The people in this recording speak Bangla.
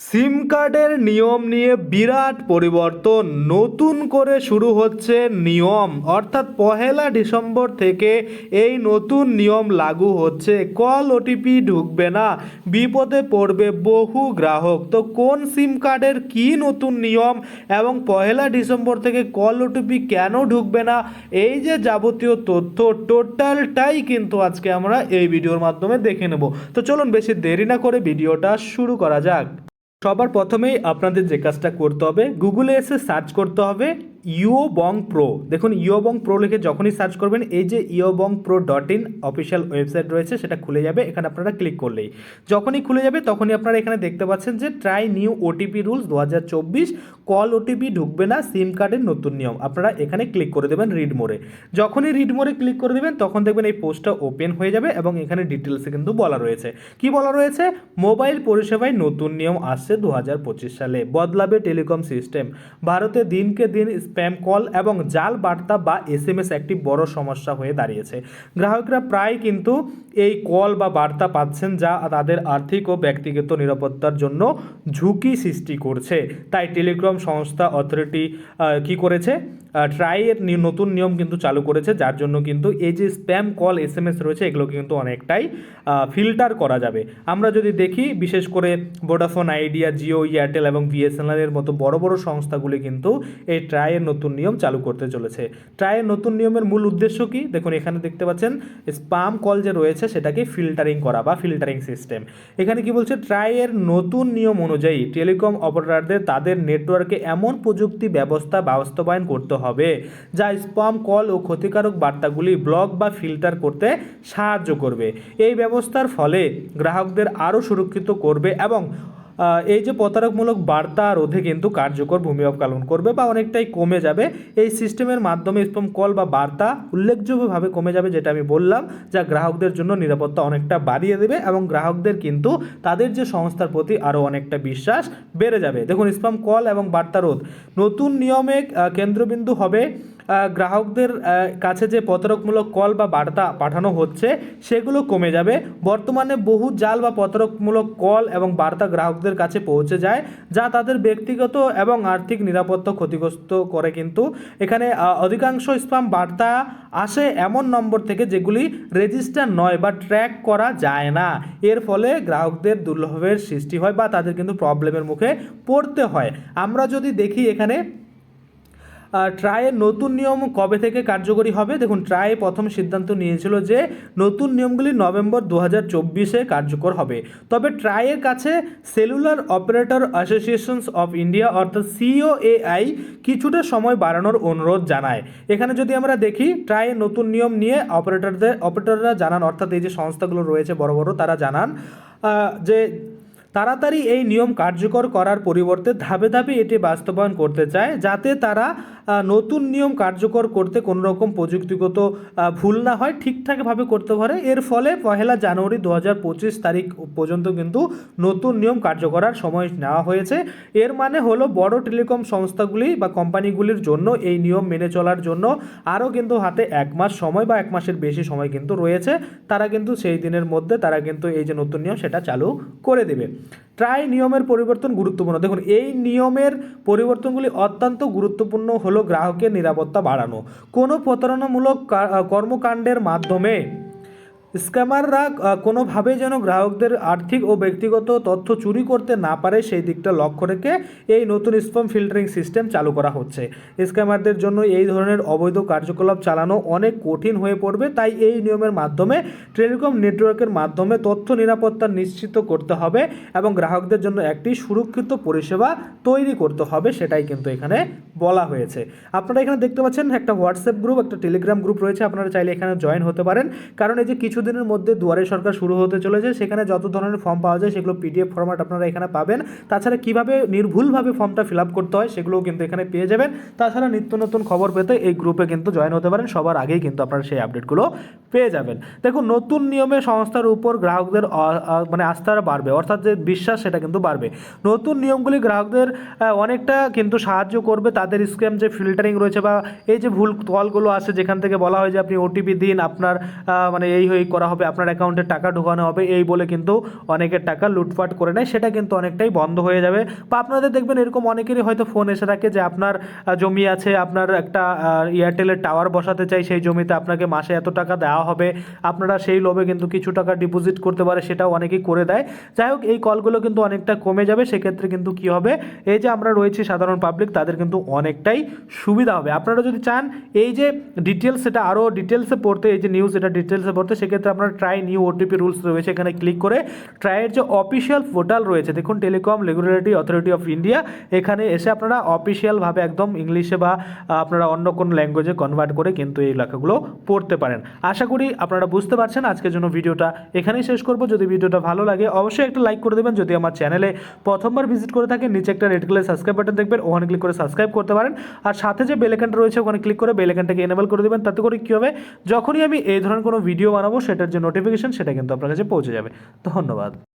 সিম কার্ডের নিয়ম নিয়ে বিরাট পরিবর্তন। নতুন করে শুরু হচ্ছে নিয়ম। অর্থাৎ পহেলা ডিসেম্বর থেকে এই নতুন নিয়ম লাগু হচ্ছে। কল ওটিপি ঢুকবে না। বিপদে পড়বে বহু গ্রাহক। তো কোন সিম কার্ডের কি নতুন নিয়ম এবং পহেলা ডিসেম্বর থেকে কল ওটিপি কেন ঢুকবে না? এই যে যাবতীয় তথ্য, টোটালটাই কিন্তু আজকে আমরা এই ভিডিওর মাধ্যমে দেখে নেব। তো চলুন বেশি দেরি না করে ভিডিওটা শুরু করা যাক। সবার প্রথমেই আপনাদের যে কাজটা করতে হবে গুগলে এসে সার্চ করতে হবে। ইও বং প্রো দেখুন ইও বং প্রো লিখে যখনই সার্চ করবেন, এই যে ইও বং pro dot in official website রয়েছে, সেটা খুলে যাবে, এখানে আপনারা ক্লিক করলেই। যখনই খুলে যাবে, তখনই আপনারা এখানে দেখতে পাচ্ছেন যে ট্রাই নিউ ওটিপি রুলস দু হাজার চব্বিশ কল ওটিপি ঢুকবে না সিম কার্ডের নতুন নিয়ম। আপনারা এখানে ক্লিক করে দেবেন রিড মোড়ে যখনই রিড মোড়ে ক্লিক করে দেবেন, তখন দেখবেন এই পোস্টটা ওপেন হয়ে যাবে এবং এখানে ডিটেলসে কিন্তু বলা রয়েছে। কি বলা রয়েছে? মোবাইল পরিষেবায় নতুন নিয়ম আসছে দু হাজার পঁচিশ সালে। বদলাবে টেলিকম সিস্টেম ভারতে দিনকে দিন স্প্যাম কল এবং জাল বার্তা বা এস এম এস একটি বড় সমস্যা হয়ে দাঁড়িয়েছে। গ্রাহকরা প্রায় কিন্তু এই কল বা বার্তা পাচ্ছেন যা তাদের আর্থিক ও ব্যক্তিগত নিরাপত্তার জন্য ঝুঁকি সৃষ্টি করছে। তাই টেলিগ্রাম সংস্থা অথরিটি কি করেছে? ট্রাইয়ের নতুন নিয়ম কিন্তু চালু করেছে, যার জন্য কিন্তু এই যে spam call S M S রয়েছে এগুলো কিন্তু অনেকটাই ফিল্টার করা যাবে। আমরা যদি দেখি, বিশেষ করে ভোডাফোন আইডিয়া জিও এয়ারটেল এবং বিএসএনএলের মতো বড় বড় সংস্থাগুলি কিন্তু এই ট্রাইয়ের নতুন নিয়ম চালু করতে চলেছে। ট্রাইয়ের নতুন নিয়মের মূল উদ্দেশ্য কি? দেখুন, এখানে দেখতে পাচ্ছেন স্পাম কল যে রয়েছে, সেটাকে ফিল্টারিং করা বা ফিল্টারিং সিস্টেম এখানে কি বলছে? ট্রাইয়ের নতুন নিয়ম অনুযায়ী টেলিকম অপারেটরদের তাদের নেটওয়ার্কে এমন প্রযুক্তি ব্যবস্থা বাস্তবায়ন করতে হবে, যা স্পাম, কল ও ক্ষতিকারক বার্তাগুলি ব্লক বা ফিল্টার করতে সাহায্য করবে। এই ব্যবস্থার ফলে গ্রাহকদের আরও সুরক্ষিত করবে এবং এই যে প্রতারকমূলক বার্তা রোধে কিন্তু কার্যকর ভূমিকা পালন করবে বা অনেকটাই কমে যাবে। এই সিস্টেমের মাধ্যমে স্পাম কল বা বার্তা উল্লেখযোগ্যভাবে কমে যাবে যেটা আমি বললাম, যা গ্রাহকদের জন্য নিরাপত্তা অনেকটা বাড়িয়ে দেবে এবং গ্রাহকদের কিন্তু তাদের যে সংস্থার প্রতি আরও অনেকটা বিশ্বাস বেড়ে যাবে। দেখুন, স্পাম কল এবং বার্তা রোধ। নতুন নিয়মে কেন্দ্রবিন্দু হবে গ্রাহকদের কাছে যে প্রতারকমূলক কল বা বার্তা পাঠানো হচ্ছে, সেগুলো কমে যাবে। বর্তমানে বহু জাল বা প্রতারকমূলক কল এবং বার্তা গ্রাহকদের কাছে পৌঁছে যায়, যা তাদের ব্যক্তিগত এবং আর্থিক নিরাপত্তা ক্ষতিগ্রস্ত করে কিন্তু। এখানে অধিকাংশ স্পাম বার্তা আসে এমন নম্বর থেকে যেগুলি রেজিস্টার নয় বা ট্র্যাক করা যায় না। এর ফলে গ্রাহকদের দুর্লভের সৃষ্টি হয় বা তাদের কিন্তু প্রবলেমের মুখে পড়তে হয়। আমরা যদি দেখি এখানে ট্রায়ের নতুন নিয়ম কবে থেকে কার্যকরী হবে? দেখুন, ট্রাই প্রথম সিদ্ধান্ত নিয়েছিল যে নতুন নিয়মগুলি নভেম্বর দু হাজার চব্বিশে কার্যকর হবে। তবে ট্রায়ের কাছে cellular operator associations of India, অর্থাৎ সিওএআই, কিছুটা সময় বাড়ানোর অনুরোধ জানায়। এখানে যদি আমরা দেখি ট্রায়ের নতুন নিয়ম নিয়ে অপারেটরদের, অপারেটররা জানান, অর্থাৎ এই যে সংস্থাগুলো রয়েছে বড় বড়, তারা জানান যে তাড়াতাড়ি এই নিয়ম কার্যকর করার পরিবর্তে ধাপে ধাপে এটি বাস্তবায়ন করতে চায়, যাতে তারা নতুন নিয়ম কার্যকর করতে কোনো রকম প্রযুক্তিগত ভুল না হয়, ঠিকঠাকভাবে করতে পারে। এর ফলে পহেলা জানুয়ারি দু হাজার পঁচিশ তারিখ পর্যন্ত কিন্তু নতুন নিয়ম কার্যকরার সময় নেওয়া হয়েছে। এর মানে হলো বড় টেলিকম সংস্থাগুলি বা কোম্পানিগুলির জন্য এই নিয়ম মেনে চলার জন্য আরও কিন্তু হাতে এক মাস সময় বা এক মাসের বেশি সময় কিন্তু রয়েছে। তারা কিন্তু সেই দিনের মধ্যে তারা কিন্তু এই যে নতুন নিয়ম সেটা চালু করে দেবে। ট্রাই নিয়মের পরিবর্তন গুরুত্বপূর্ণ। দেখুন, এই নিয়মের পরিবর্তনগুলি অত্যন্ত গুরুত্বপূর্ণ হলো গ্রাহকের নিরাপত্তা বাড়ানো। কোনো প্রতারণামূলক কর্মকাণ্ডের মাধ্যমে স্ক্যামাররা কোনোভাবে যেন গ্রাহকদের আর্থিক ও ব্যক্তিগত তথ্য চুরি করতে না পারে, সেই দিকটা লক্ষ্য রেখে এই নতুন স্পাম ফিল্টারিং সিস্টেম চালু করা হচ্ছে। স্ক্যামারদের জন্য এই ধরনের অবৈধ কার্যকলাপ চালানো অনেক কঠিন হয়ে পড়বে, তাই এই নিয়মের মাধ্যমে টেলিকম নেটওয়ার্কের মাধ্যমে তথ্য নিরাপত্তা নিশ্চিত করতে হবে এবং গ্রাহকদের জন্য একটি সুরক্ষিত পরিষেবা তৈরি করতে হবে, সেটাই কিন্তু এখানে বলা হয়েছে। আপনারা এখানে দেখতে পাচ্ছেন একটা হোয়াটসঅ্যাপ গ্রুপ একটা টেলিগ্রাম গ্রুপ রয়েছে। আপনারা চাইলে এখানে জয়েন হতে পারেন। কারণ এই যে কিছুদিনের মধ্যে দুয়ারে সরকার শুরু হতে চলেছে, সেখানে যত ধরনের ফর্ম পাওয়া যায়, সেগুলো পিডিএফ ফরম্যাট আপনারা এখানে পাবেন। তাছাড়া কীভাবে নির্ভুলভাবে ফর্মটা ফিল আপ করতে হয়, সেগুলোও কিন্তু এখানে পেয়ে যাবেন। তাছাড়া নিত্য নতুন খবর পেতে এই গ্রুপে কিন্তু জয়েন হতে পারেন। সবার আগেই কিন্তু আপনারা সেই আপডেটগুলো পেয়ে যাবেন। দেখুন, নতুন নিয়মে সংস্থার উপর গ্রাহকদের মানে আস্থা বাড়বে, অর্থাৎ যে বিশ্বাস সেটা কিন্তু বাড়বে। নতুন নিয়মগুলি গ্রাহকদের অনেকটা কিন্তু সাহায্য করবে তাদের স্ক্যাম যে ফিল্টারিং রয়েছে বা এই যে ভুল কলগুলো আসে যেখান থেকে বলা হয় যে আপনি ওটিপি দিন, আপনার মানে এই হয়ে করা হবে, আপনার অ্যাকাউন্টে টাকা ঢোকানো হবে, এই বলে কিন্তু অনেকের টাকা লুটপাট করে নেয়, সেটা কিন্তু অনেকটাই বন্ধ হয়ে যাবে। বা আপনাদের দেখবেন, এরকম অনেকেরই হয়তো ফোন এসে থাকে যে আপনার জমি আছে, আপনার একটা এয়ারটেলের টাওয়ার বসাতে চাই, সেই জমিতে আপনাকে মাসে এত টাকা দেওয়া হবে। আপনারা সেই লোভে কিন্তু কিছু টাকা ডিপোজিট করতে পারে, সেটাও অনেকেই করে দেয়। যাই হোক, এই কলগুলো কিন্তু অনেকটা কমে যাবে, সেক্ষেত্রে কিন্তু কি হবে? এই যে আমরা রয়েছি সাধারণ পাবলিক তাদের কিন্তু অনেকটাই সুবিধা হবে। আপনারা যদি চান এই যে ডিটেলস সেটা আরও ডিটেলসে পড়তে, এই যে নিউজ এটা ডিটেলসে পড়তে, সেক্ষেত্রে আপনারা ট্রাই নিউ ওটিপি রুলস রয়েছে এখানে ক্লিক করে ট্রাইয়ের যে অফিসিয়াল পোর্টাল রয়েছে, দেখুন telecom regulatory authority of India এখানে এসে আপনারা অফিসিয়ালভাবে একদম ইংলিশে বা, আপনারা অন্য কোনো ল্যাঙ্গুয়েজে কনভার্ট করে কিন্তু এই লেখাগুলো পড়তে পারেন। আশা করি, আপনারা বুঝতে পারছেন আজকের জন্য ভিডিওটা এখানেই শেষ করব। যদি ভিডিওটা ভালো লাগে, অবশ্যই একটা লাইক করে দেবেন। যদি আমার চ্যানেলে প্রথমবার ভিজিট করে থাকেন, নিচে একটা রেড কালার সাবস্ক্রাইব বাটন দেখবেন, ওখানে ক্লিক করে সাবস্ক্রাইব করতে পারেন। আর সাথে যে বেলেকানটা রয়েছে, ওখানে ক্লিক করে বেলেকানটাকে এনেবল করে দেবেন। তাতে করে কী হবে? যখনই আমি এই ধরনের কোনো ভিডিও বানাবো, সেটার যে নোটিফিকেশান সেটা কিন্তু আপনার কাছে পৌঁছে যাবে। ধন্যবাদ।